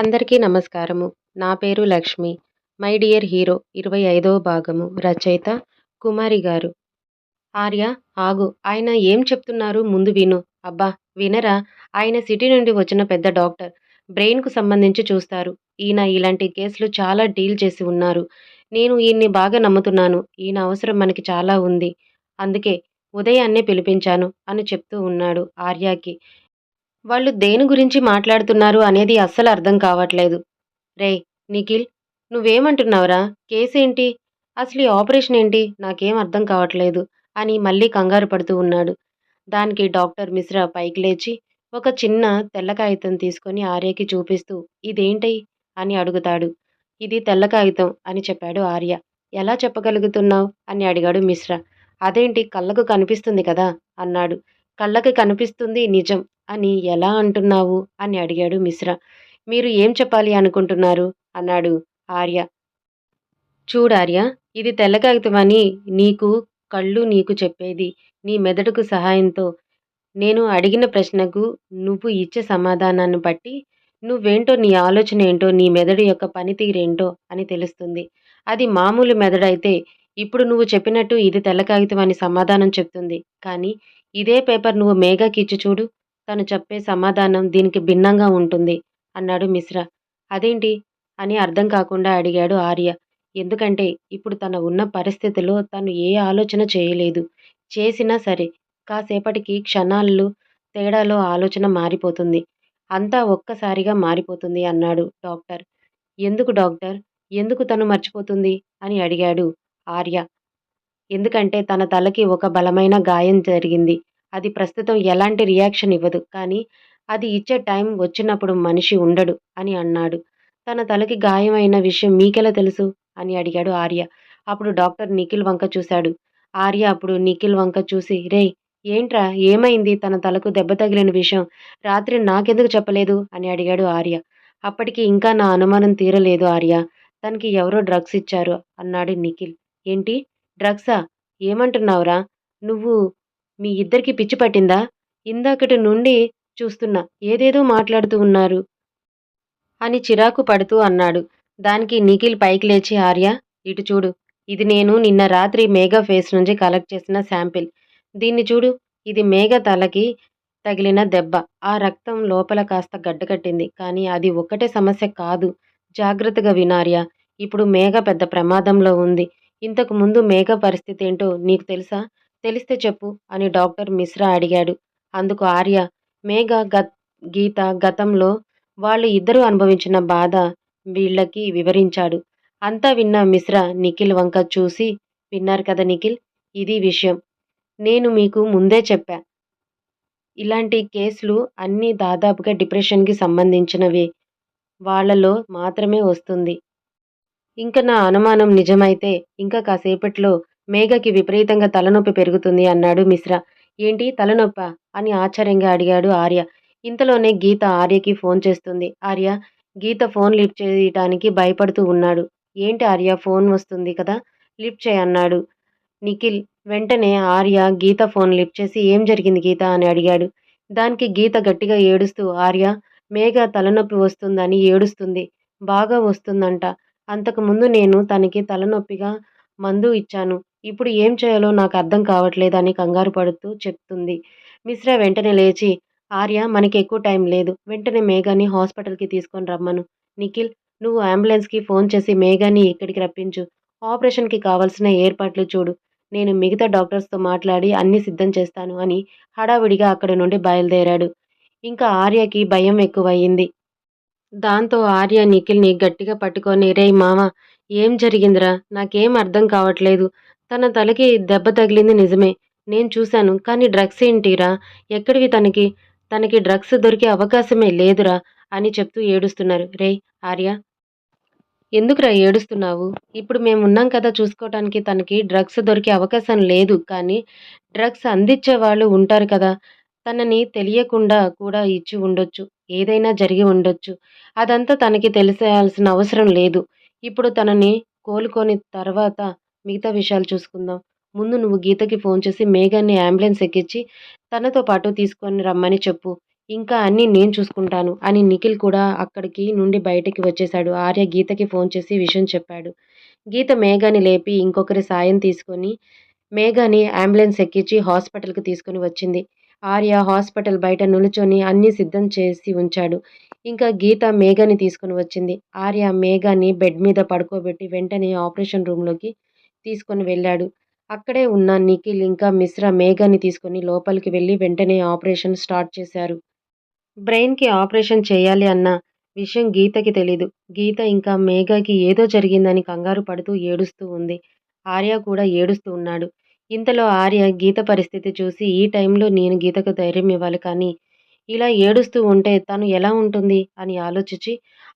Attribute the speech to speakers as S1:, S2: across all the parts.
S1: అందరికీ నమస్కారము. నా పేరు లక్ష్మి. మై డియర్ హీరో ఇరవై ఐదవ భాగము. రచయిత కుమారి గారు. ఆర్య ఆగు. ఆయన ఏం చెప్తున్నారు? ముందు విను. అబ్బా వినరా? ఆయన సిటీ నుండి వచ్చిన పెద్ద డాక్టర్. బ్రెయిన్కు సంబంధించి చూస్తారు. ఈయన ఇలాంటి కేసులు చాలా డీల్ చేసి ఉన్నారు. నేను ఈయన్ని బాగా నమ్ముతున్నాను. ఈయన అవసరం మనకి చాలా ఉంది. అందుకే ఉదయాన్నే పిలిపించాను అని చెప్తూ ఉన్నాడు ఆర్యాకి. వాళ్ళు దేని గురించి మాట్లాడుతున్నారు అనేది అస్సలు అర్థం కావట్లేదు. రే నిఖిల్ నువ్వేమంటున్నావురా? కేసేంటి? ఏంటి అసలు ఈ ఆపరేషన్ ఏంటి? నాకేం అర్థం కావట్లేదు అని మళ్ళీ కంగారు పడుతూ ఉన్నాడు. దానికి డాక్టర్ మిశ్రా పైకి లేచి ఒక చిన్న తెల్ల కాగితం తీసుకొని ఆర్యకి చూపిస్తూ ఇదేంటి? అని అడుగుతాడు. ఇది తెల్ల కాగితం అని చెప్పాడు ఆర్య. ఎలా చెప్పగలుగుతున్నావు? అని అడిగాడు మిశ్రా. అదేంటి? కళ్ళకు కనిపిస్తుంది కదా అన్నాడు. కళ్ళకి కనిపిస్తుంది నిజం. అని ఎలా అంటున్నావు? అని అడిగాడు మిశ్రా. మీరు ఏం చెప్పాలి అనుకుంటున్నారు? అన్నాడు ఆర్య. చూడార్య ఇది తెల్ల కాగితమని నీకు కళ్ళు నీకు చెప్పేది. నీ మెదడుకు సహాయంతో. నేను అడిగిన ప్రశ్నకు నువ్వు ఇచ్చే సమాధానాన్ని బట్టి నువ్వేంటో నీ ఆలోచన ఏంటో నీ మెదడు యొక్క పనితీరేంటో అని తెలుస్తుంది. అది మామూలు మెదడైతే ఇప్పుడు నువ్వు చెప్పినట్టు ఇది తెల్ల కాగితం అని సమాధానం చెప్తుంది. కానీ ఇదే పేపర్ నువ్వు మేఘాకి ఇచ్చి చూడు. తను చెప్పే సమాధానం దీనికి భిన్నంగా ఉంటుంది అన్నాడు మిశ్రా. అదేంటి? అని అర్థం కాకుండా అడిగాడు ఆర్య. ఎందుకంటే ఇప్పుడు తన ఉన్న పరిస్థితిలో తను ఏ ఆలోచన చేయలేదు. చేసినా సరే కాసేపటికి క్షణాల్లో తేడాలో ఆలోచన మారిపోతుంది. అంతా ఒక్కసారిగా మారిపోతుంది అన్నాడు డాక్టర్. ఎందుకు డాక్టర్? ఎందుకు తను మర్చిపోతుంది? అని అడిగాడు ఆర్య. ఎందుకంటే తన తలకి ఒక బలమైన గాయం జరిగింది. అది ప్రస్తుతం ఎలాంటి రియాక్షన్ ఇవ్వదు. కానీ అది ఇచ్చే టైం వచ్చినప్పుడు మనిషి ఉండడు అని అన్నాడు. తన తలకి గాయమైన విషయం మీకెలా తెలుసు? అని అడిగాడు ఆర్య. అప్పుడు డాక్టర్ నిఖిల్ వంక చూశాడు. ఆర్య అప్పుడు నిఖిల్ వంక చూసి రే ఏంట్రా? ఏమైంది? తన తలకు దెబ్బ తగిలిన విషయం రాత్రి నాకెందుకు చెప్పలేదు? అని అడిగాడు ఆర్య. అప్పటికి ఇంకా నా అనుమానం తీరలేదు ఆర్య. తనకి ఎవరో డ్రగ్స్ ఇచ్చారు అన్నాడు నిఖిల్. ఏంటి? డ్రగ్సా? ఏమంటున్నావురా? నువ్వు మీ ఇద్దరికి పిచ్చి పట్టిందా? ఇందాకటి నుండి చూస్తున్నా. ఏదేదో మాట్లాడుతూ ఉన్నారు అని చిరాకు పడుతూ అన్నాడు. దానికి నిఖిల్ పైకి లేచి ఆర్య ఇటు చూడు. ఇది నేను నిన్న రాత్రి మేఘా ఫేస్ నుంచి కలెక్ట్ చేసిన శాంపిల్. దీన్ని చూడు. ఇది మేఘ తలకి తగిలిన దెబ్బ. ఆ రక్తం లోపల కాస్త గడ్డకట్టింది కానీ అది ఒక్కటే సమస్య కాదు. జాగ్రత్తగా వినార్య ఇప్పుడు మేఘ పెద్ద ప్రమాదంలో ఉంది. ఇంతకు ముందు మేఘ పరిస్థితి ఏంటో నీకు తెలుసా? తెలిస్తే చెప్పు అని డాక్టర్ మిశ్రా అడిగాడు. అందుకు ఆర్య మేఘ గత్ గీత గతంలో వాళ్ళు ఇద్దరూ అనుభవించిన బాధ వీళ్ళకి వివరించాడు. అంతా విన్న మిశ్రా నిఖిల్ వంక చూసి విన్నారు కదా నిఖిల్ ఇది విషయం. నేను మీకు ముందే చెప్పా. ఇలాంటి కేసులు అన్నీ దాదాపుగా డిప్రెషన్కి సంబంధించినవే. వాళ్ళలో మాత్రమే వస్తుంది. ఇంక నా అనుమానం నిజమైతే ఇంకా కాసేపట్లో మేఘకి విపరీతంగా తలనొప్పి పెరుగుతుంది అన్నాడు మిశ్రా. ఏంటి తలనొప్ప? అని ఆశ్చర్యంగా అడిగాడు ఆర్య. ఇంతలోనే గీత ఆర్యకి ఫోన్ చేస్తుంది. ఆర్య గీత ఫోన్ లిఫ్ట్ చేయడానికి భయపడుతూ ఉన్నాడు. ఏంటి ఆర్య ఫోన్ వస్తుంది కదా? లిఫ్ట్ చేయన్నాడు నిఖిల్ వెంటనే ఆర్య గీత ఫోన్ లిఫ్ట్ చేసి ఏం జరిగింది గీత అని అడిగాడు. దానికి గీత గట్టిగా ఏడుస్తూ ఆర్య మేఘ తలనొప్పి వస్తుందని ఏడుస్తుంది. బాగా వస్తుందంట. అంతకుముందు నేను తనకి తలనొప్పిగా మందు ఇచ్చాను. ఇప్పుడు ఏం చేయాలో నాకు అర్థం కావట్లేదని కంగారు పడుతూ చెప్తుంది. మిశ్రా వెంటనే లేచి ఆర్య మనకి ఎక్కువ టైం లేదు. వెంటనే మేఘాని హాస్పిటల్కి తీసుకొని రమ్మను. నిఖిల్ నువ్వు అంబులెన్స్కి ఫోన్ చేసి మేఘాని ఇక్కడికి రప్పించు. ఆపరేషన్కి కావాల్సిన ఏర్పాట్లు చూడు. నేను మిగతా డాక్టర్స్తో మాట్లాడి అన్నీ సిద్ధం చేస్తాను అని హడావిడిగా అక్కడి నుండి బయలుదేరాడు. ఇంకా ఆర్యకి భయం ఎక్కువయ్యింది. దాంతో ఆర్య నిఖిల్ని గట్టిగా పట్టుకొని రే మామ ఏం జరిగిందిరా? నాకేం అర్థం కావట్లేదు. తన తలకి దెబ్బ తగిలింది నిజమే. నేను చూశాను. కానీ డ్రగ్స్ ఏంటిరా? ఎక్కడివి తనకి? తనకి డ్రగ్స్ దొరికే అవకాశమే లేదురా అని చెప్తూ ఏడుస్తున్నారు. రే ఆర్య ఎందుకురా ఏడుస్తున్నావు? ఇప్పుడు మేము ఉన్నాం కదా చూసుకోవటానికి తనకి డ్రగ్స్ దొరికే అవకాశం లేదు. కానీ డ్రగ్స్ అందించే వాళ్ళు ఉంటారు కదా. తనని తెలియకుండా కూడా ఇచ్చి ఉండొచ్చు. ఏదైనా జరిగి ఉండొచ్చు. అదంతా తనకి తెలిసేయాల్సిన అవసరం లేదు. ఇప్పుడు తనని కోలుకొని తర్వాత మిగతా విషయాలు చూసుకుందాం. ముందు నువ్వు గీతకి ఫోన్ చేసి మేఘాన్ని అంబులెన్స్ ఎక్కించి తనతో పాటు తీసుకొని రమ్మని చెప్పు. ఇంకా అన్నీ నేను చూసుకుంటాను అని నిఖిల్ కూడా అక్కడికి నుండి బయటికి వచ్చేశాడు. ఆర్య గీతకి ఫోన్ చేసి విషయం చెప్పాడు. గీత మేఘాని లేపి ఇంకొకరి సాయం తీసుకొని మేఘాని అంబులెన్స్ ఎక్కించి హాస్పిటల్కి తీసుకొని వచ్చింది. ఆర్య హాస్పిటల్ బయట నిలుచొని అన్నీ సిద్ధం చేసి ఉంచాడు. ఇంకా గీత మేఘాని తీసుకుని వచ్చింది. ఆర్య మేఘాని బెడ్ మీద పడుకోబెట్టి వెంటనే ఆపరేషన్ రూమ్లోకి తీసుకొని వెళ్ళాడు. అక్కడే ఉన్న నిఖిల్ ఇంకా మిశ్రా మేఘాని తీసుకొని లోపలికి వెళ్ళి వెంటనే ఆపరేషన్ స్టార్ట్ చేశారు. బ్రెయిన్కి ఆపరేషన్ చేయాలి అన్న విషయం గీతకి తెలీదు. గీత ఇంకా మేఘకి ఏదో జరిగిందని కంగారు పడుతూ ఏడుస్తూ ఉంది. ఆర్య కూడా ఏడుస్తూ ఉన్నాడు. ఇంతలో ఆర్య గీత పరిస్థితి చూసి ఈ టైంలో నేను గీతకు ధైర్యం ఇవ్వాలి కానీ ఇలా ఏడుస్తూ ఉంటే తను ఎలా ఉంటుంది? అని ఆలోచించి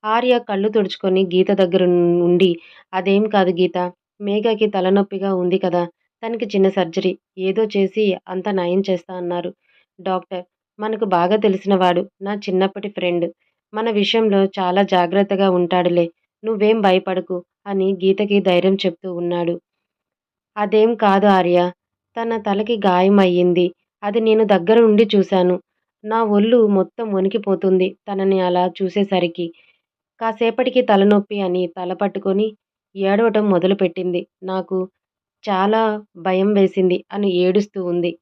S1: ఆర్య కళ్ళు తుడుచుకొని గీత దగ్గర ఉండి అదేం కాదు గీత మేఘకి తలనొప్పిగా ఉంది కదా తనకి చిన్న సర్జరీ ఏదో చేసి అంత నయం చేస్తా అన్నారు. డాక్టర్ మనకు బాగా తెలిసినవాడు నా చిన్నప్పటి ఫ్రెండ్ మన విషయంలో చాలా జాగ్రత్తగా ఉంటాడులే నువ్వేం భయపడకు అని గీతకి ధైర్యం చెప్తూ ఉన్నాడు. అదేం కాదు ఆర్య. తన తలకి గాయమయ్యింది. అది నేను దగ్గర నుండి చూశాను. నా ఒళ్ళు మొత్తం వణికిపోతుంది తనని అలా చూసేసరికి. కాసేపటికి తలనొప్పి అని తల పట్టుకొని ఏడవటం మొదలుపెట్టింది. నాకు చాలా భయం వేసింది అని ఏడుస్తూ ఉంది.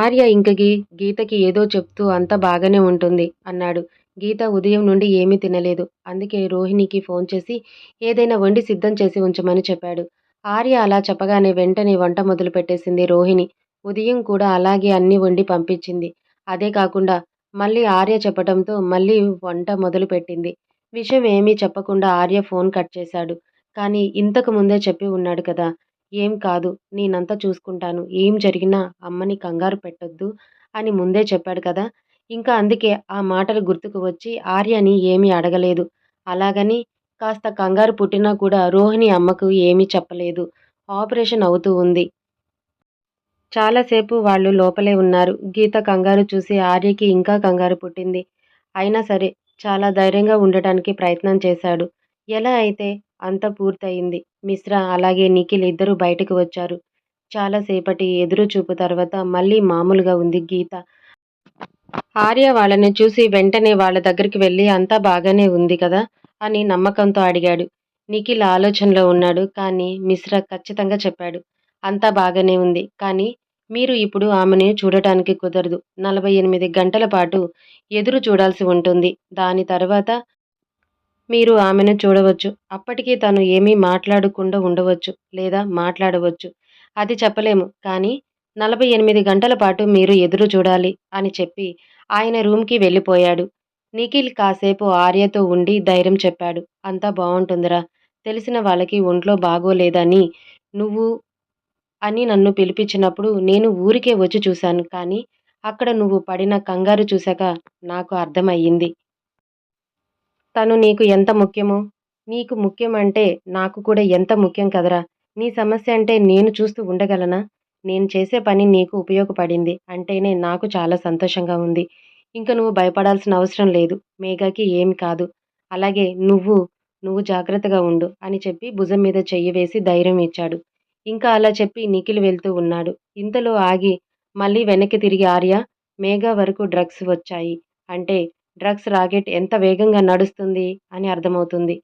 S1: ఆర్య ఇంకకి గీతకి ఏదో చెప్తూ అంత బాగానే ఉంటుంది అన్నాడు. గీత ఉదయం నుండి ఏమీ తినలేదు. అందుకే రోహిణికి ఫోన్ చేసి ఏదైనా వండి సిద్ధం చేసి ఉంచమని చెప్పాడు. ఆర్య అలా చెప్పగానే వెంటనే వంట మొదలుపెట్టేసింది రోహిణి. ఉదయం కూడా అలాగే అన్ని వండి పంపించింది. అదే కాకుండా మళ్ళీ ఆర్య చెప్పడంతో మళ్ళీ వంట మొదలుపెట్టింది విషయం ఏమీ చెప్పకుండా ఆర్య ఫోన్ కట్ చేశాడు. కానీ ఇంతకు ముందే చెప్పి ఉన్నాడు కదా ఏం కాదు నేనంతా చూసుకుంటాను ఏం జరిగినా అమ్మని కంగారు పెట్టొద్దు అని ముందే చెప్పాడు కదా. ఇంకా అందుకే ఆ మాటలు గుర్తుకు వచ్చి ఆర్యని ఏమీ అడగలేదు. అలాగని కాస్త కంగారు పుట్టినా కూడా రోహిణి అమ్మకు ఏమీ చెప్పలేదు. ఆపరేషన్ అవుతూ ఉంది. చాలాసేపు వాళ్ళు లోపలే ఉన్నారు. గీత కంగారు చూసి ఆర్యకి ఇంకా కంగారు పుట్టింది. అయినా సరే చాలా ధైర్యంగా ఉండటానికి ప్రయత్నం చేశాడు. ఎలా అయితే అంత పూర్తయింది. మిశ్రా అలాగే నిఖిల్ ఇద్దరు బయటకు వచ్చారు. చాలాసేపటి ఎదురు చూపు తర్వాత మళ్ళీ మామూలుగా ఉంది గీత. ఆర్య వాళ్ళని చూసి వెంటనే వాళ్ళ దగ్గరికి వెళ్ళి అంతా బాగానే ఉంది కదా? అని నమ్మకంతో అడిగాడు. నిఖిల్ ఆలోచనలో ఉన్నాడు కానీ మిశ్రా ఖచ్చితంగా చెప్పాడు. అంతా బాగానే ఉంది కానీ మీరు ఇప్పుడు ఆమెను చూడటానికి కుదరదు. నలభై ఎనిమిది గంటల పాటు ఎదురు చూడాల్సి ఉంటుంది. దాని తర్వాత మీరు ఆమెను చూడవచ్చు. అప్పటికీ తను ఏమీ మాట్లాడకుండా ఉండవచ్చు లేదా మాట్లాడవచ్చు. అది చెప్పలేము కానీ నలభై ఎనిమిది గంటల పాటు మీరు ఎదురు చూడాలి అని చెప్పి ఆయన రూమ్కి వెళ్ళిపోయాడు. నిఖిల్ కాసేపు ఆర్యతో ఉండి ధైర్యం చెప్పాడు. అంతా బాగుంటుందిరా తెలిసిన వాళ్ళకి ఒంట్లో బాగోలేదని నువ్వు అని నన్ను పిలిపించినప్పుడు నేను ఊరికే వచ్చి చూశాను. కానీ అక్కడ నువ్వు పడిన కంగారు చూశాక నాకు అర్థమయ్యింది. తను నీకు ఎంత ముఖ్యమో? నీకు ముఖ్యమంటే నాకు కూడా ఎంత ముఖ్యం కదరా? నీ సమస్య అంటే నేను చూస్తూ ఉండగలనా? నేను చేసే పని నీకు ఉపయోగపడింది. అంటేనే నాకు చాలా సంతోషంగా ఉంది. ఇంక నువ్వు భయపడాల్సిన అవసరం లేదు. మేఘాకి ఏమి కాదు. అలాగే నువ్వు నువ్వు జాగ్రత్తగా ఉండు అని చెప్పి భుజం మీద చెయ్యి వేసి ధైర్యం ఇచ్చాడు. ఇంకా అలా చెప్పి నిఖిల్ వెళ్తూ ఉన్నాడు. ఇంతలో ఆగి మళ్ళీ వెనక్కి తిరిగి ఆర్య మేఘా వరకు డ్రగ్స్ వచ్చాయి. అంటే డ్రగ్స్ రాకెట్ ఎంత వేగంగా నడుస్తుంది అని అర్థమవుతుంది.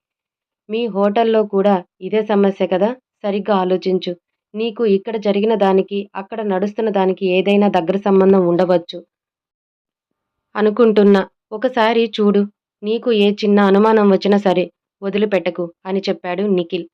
S1: మీ హోటల్లో కూడా ఇదే సమస్య కదా? సరిగ్గా ఆలోచించు. నీకు ఇక్కడ జరిగిన దానికి అక్కడ నడుస్తున్న దానికి ఏదైనా దగ్గర సంబంధం ఉండవచ్చు. అనుకుంటున్నా. ఒకసారి చూడు నీకు ఏ చిన్న అనుమానం వచ్చినా సరే వదిలిపెట్టకు అని చెప్పాడు నిఖిల్.